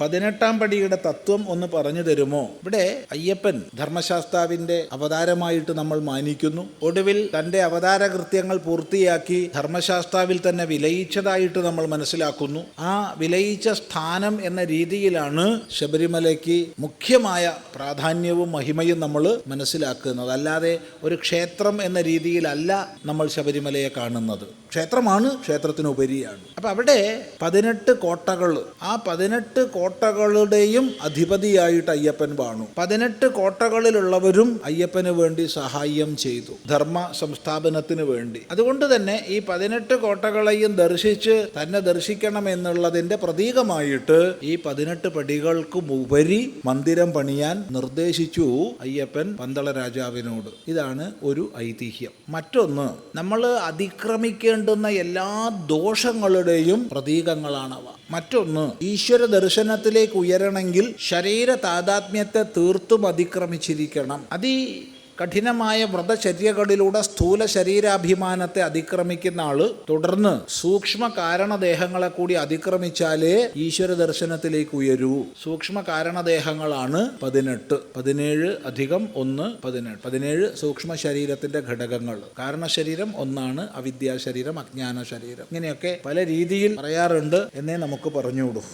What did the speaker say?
പതിനെട്ടാം പടിയുടെ തത്വം ഒന്ന് പറഞ്ഞു തരുമോ? ഇവിടെ അയ്യപ്പൻ ധർമ്മശാസ്താവിന്റെ അവതാരമായിട്ട് നമ്മൾ മാനിക്കുന്നു. ഒടുവിൽ തന്റെ അവതാര കൃത്യങ്ങൾ പൂർത്തിയാക്കി ധർമ്മശാസ്താവിൽ തന്നെ വിലയിച്ചതായിട്ട് നമ്മൾ മനസ്സിലാക്കുന്നു. ആ വിലയിച്ച സ്ഥാനം എന്ന രീതിയിലാണ് ശബരിമലയ്ക്ക് മുഖ്യമായ പ്രാധാന്യവും മഹിമയും നമ്മൾ മനസ്സിലാക്കുന്നത്. അല്ലാതെ ഒരു ക്ഷേത്രം എന്ന രീതിയിലല്ല നമ്മൾ ശബരിമലയെ കാണുന്നത്. ക്ഷേത്രമാണ് ക്ഷേത്രത്തിനുപരിയാണ്. അപ്പം അവിടെ പതിനെട്ട് കോട്ടകൾ ആ പതിനെട്ട് കോട്ടകളുടെയും അധിപതിയായിട്ട് അയ്യപ്പൻ വാണു. പതിനെട്ട് കോട്ടകളിലുള്ളവരും അയ്യപ്പന് വേണ്ടി സഹായം ചെയ്തു. ധർമ്മ സംസ്ഥാപനത്തിന് വേണ്ടി. അതുകൊണ്ട് തന്നെ ഈ പതിനെട്ട് കോട്ടകളെയും ദർശിച്ച് തന്നെ ദർശിക്കണം എന്നുള്ളതിന്റെ പ്രതീകമായിട്ട് ഈ പതിനെട്ട് പടികൾക്കും ഉപരി മന്ദിരം പണിയാൻ നിർദ്ദേശിച്ചു അയ്യപ്പൻ പന്തള രാജാവിനോട്. ഇതാണ് ഒരു ഐതിഹ്യം. മറ്റൊന്ന് നമ്മൾ അതിക്രമിക്കേണ്ടുന്ന എല്ലാ ദോഷങ്ങളുടെയും പ്രതീകങ്ങളാണവ. മറ്റൊന്ന് ഈശ്വര ദർശനത്തിലേക്ക് ഉയരണമെങ്കിൽ ശരീര താതാത്മ്യത്തെ തീർത്തും അതിക്രമിച്ചിരിക്കണം. അതി കഠിനമായ വ്രതചര്യകളിലൂടെ സ്ഥൂല ശരീരാഭിമാനത്തെ അതിക്രമിക്കുന്ന ആൾ തുടർന്ന് സൂക്ഷ്മ കാരണദേഹങ്ങളെ കൂടി അതിക്രമിച്ചാലേ ഈശ്വര ദർശനത്തിലേക്ക് ഉയരൂ. സൂക്ഷ്മ കാരണദേഹങ്ങളാണ് പതിനെട്ട്. പതിനേഴ് അധികം ഒന്ന് പതിനെട്ട്. പതിനേഴ് സൂക്ഷ്മ ശരീരത്തിന്റെ ഘടകങ്ങൾ. കാരണശരീരം ഒന്നാണ് അവിദ്യാശരീരം അജ്ഞാന ശരീരം ഇങ്ങനെയൊക്കെ പല രീതിയിൽ പറയാറുണ്ട് എന്നേ നമുക്ക് പറഞ്ഞുകൂടൂ